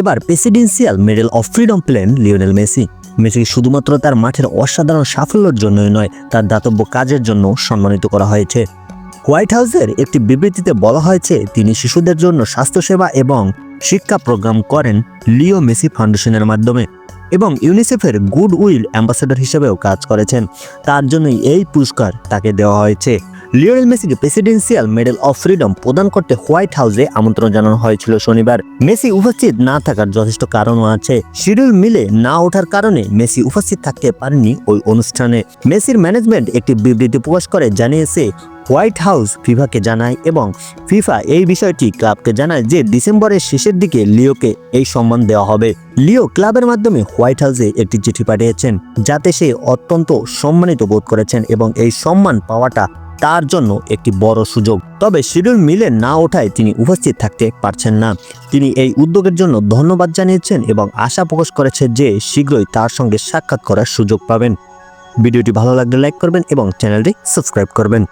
এবার presidential medal of freedom প্লেন Lionel Messi. Messi শুধুমাত্র তার মাঠের অসাধারণ সাফল্যের জন্যই নয়, তার দাতব্য কাজের জন্য সম্মানিত করা হয়েছে। হোয়াইট হাউসের একটি বিবৃতিতে বলা হয়েছে, তিনি শিশুদের জন্য স্বাস্থ্যসেবা এবং শিক্ষা প্রোগ্রাম করেন লিও মেসি ফাউন্ডেশনের মাধ্যমে এবং ইউনিসেফের গুড উইল অ্যাম্বাসেডর হিসেবেও কাজ করেছেন। তার জন্যই এই পুরস্কার তাকে দেওয়া হয়েছে। লিওনেল মেসিকে প্রেসিডেন্সিয়াল মেডেল অফ ফ্রিডম প্রদান করতে হোয়াইট হাউসে আমন্ত্রণ জানানো হয়েছিল শনিবার। মেসি উপস্থিত না থাকার যথেষ্ট কারণও আছে। শিডিউল মিলে না ওঠার কারণে মেসি উপস্থিত থাকতে পারেনি ওই অনুষ্ঠানে। মেসির ম্যানেজমেন্ট একটি বিবৃতি প্রকাশ করে জানিয়েছে, হোয়াইট হাউস ফিফাকে জানায় এবং ফিফা এই বিষয়টি ক্লাবকে জানায় যে ডিসেম্বরের শেষের দিকে লিওকে এই সম্মান দেওয়া হবে। লিও ক্লাবের মাধ্যমে হোয়াইট হাউসে একটি চিঠি পাঠিয়েছেন, যাতে সে অত্যন্ত সম্মানিত বোধ করেছেন এবং এই সম্মান পাওয়াটা তার জন্য একটি বড় সুযোগ। তবে শিডিউল মিলে না ওঠায় তিনি উপস্থিত থাকতে পারছেন না। তিনি এই উদ্যোগের জন্য ধন্যবাদ জানিয়েছেন এবং আশা প্রকাশ করেছে যে শীঘ্রই তার সঙ্গে সাক্ষাৎ করার সুযোগ পাবেন। ভিডিওটি ভালো লাগলে লাইক করবেন এবং চ্যানেলটি সাবস্ক্রাইব করবেন।